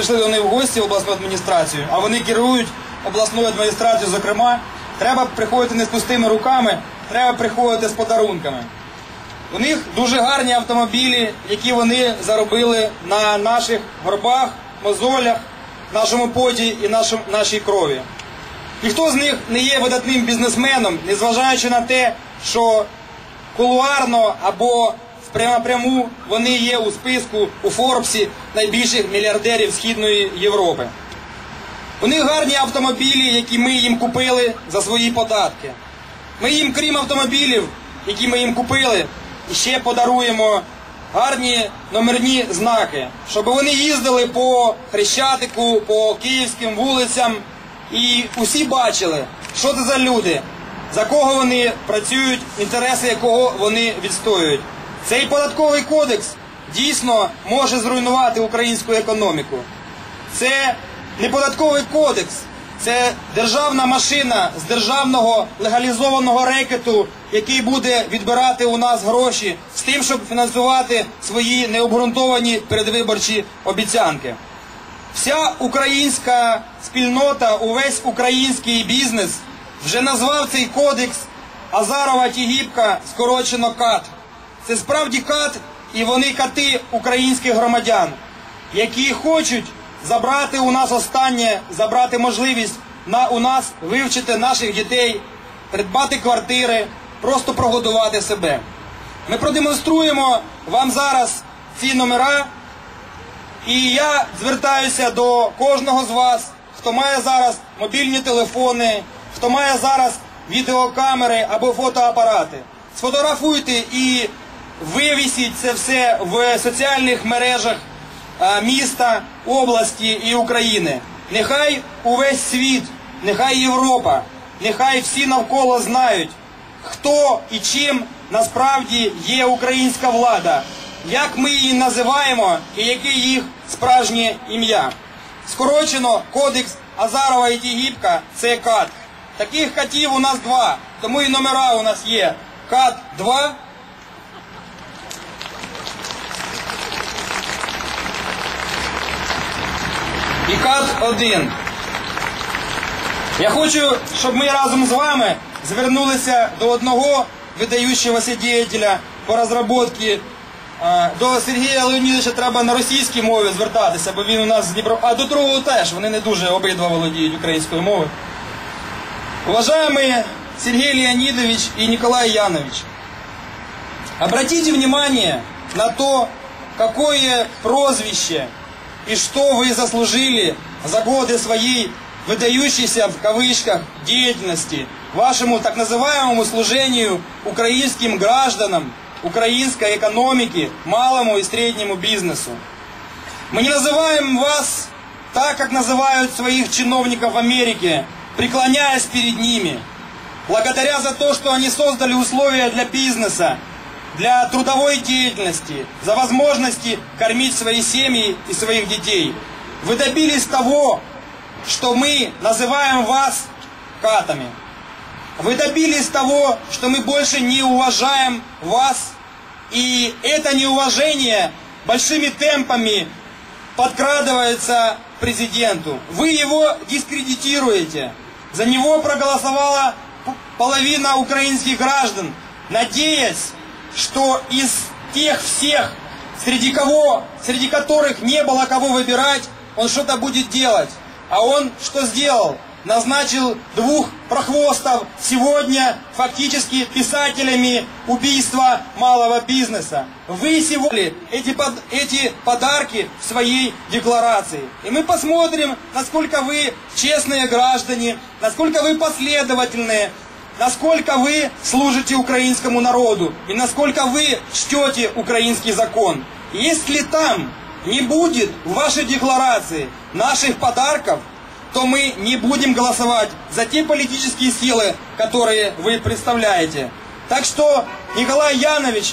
прийшли до них в гості в обласну адміністрацію, а вони керують обласною адміністрацією, зокрема, треба приходити не з пустими руками, треба приходити з подарунками. У них дуже гарні автомобілі, які вони заробили на наших горбах, мозолях, нашому поті і нашому, нашій крові. Ніхто з них не є видатним бізнесменом, незважаючи на те, що кулуарно або напряму вони є у списку у Форбсі найбільших мільярдерів Східної Європи. У них гарні автомобілі, які ми їм купили за свої податки. Ми їм, крім автомобілів, які ми їм купили, ще подаруємо гарні номерні знаки, щоб вони їздили по Хрещатику, по київським вулицям і усі бачили, що це за люди, за кого вони працюють, інтереси якого вони відстоюють. Цей податковий кодекс дійсно може зруйнувати українську економіку. Це не податковий кодекс, це державна машина з державного легалізованого рекету, який буде відбирати у нас гроші з тим, щоб фінансувати свої необґрунтовані передвиборчі обіцянки. Вся українська спільнота, увесь український бізнес вже назвав цей кодекс Азарова Тігіпка скорочено КАТ. Це справді кат, і вони кати українських громадян, які хочуть забрати у нас останнє, забрати можливість на у нас вивчити наших дітей, придбати квартири, просто прогодувати себе. Ми продемонструємо вам зараз ці номера, і я звертаюся до кожного з вас, хто має зараз мобільні телефони, хто має зараз відеокамери або фотоапарати. Сфотографуйте і вивісіть це все в соціальних мережах міста, області і України. Нехай увесь світ, нехай Європа, нехай всі навколо знають, хто і чим насправді є українська влада, як ми її називаємо і яке їх справжнє ім'я. Скорочено кодекс Азарова і Тігіпка це КАТ. Таких катів у нас два, тому і номера у нас є. КАТ-2 і КАТ 1 Я хочу, щоб ми разом з вами звернулися до одного видаючогося діятеля по розробці. До Сергія Леонідовича треба на російській мові звертатися, бо він у нас з Дніпро. А до другого теж, вони не дуже обидва володіють українською мовою. Уважаемые Сергей Леонидович и Николай Янович, обратите внимание на то, какое прозвище и что вы заслужили за годы своей выдающейся в кавычках деятельности, вашему так называемому служению украинским гражданам, украинской экономике, малому и среднему бизнесу. Мы не называем вас так, как называют своих чиновников в Америке, преклоняясь перед ними, благодаря за то, что они создали условия для бизнеса, для трудовой деятельности, за возможности кормить свои семьи и своих детей. Вы добились того, что мы называем вас катами. Вы добились того, что мы больше не уважаем вас, и это неуважение большими темпами подкрадывается президенту. Вы его дискредитируете. За него проголосовала половина украинских граждан, надеясь, что из тех всех, среди кого, среди которых не было кого выбирать, он что-то будет делать. А он что сделал? Назначил двух прохвостов сегодня фактически писателями убийства малого бизнеса. Вы сегодня эти, под- эти подарки в своей декларации. И мы посмотрим, насколько вы честные граждане, насколько вы последовательные, насколько вы служите украинскому народу и насколько вы чтете украинский закон. Если там не будет в вашей декларации наших подарков, то мы не будем голосовать за те политические силы, которые вы представляете. Так что, Николай Янович,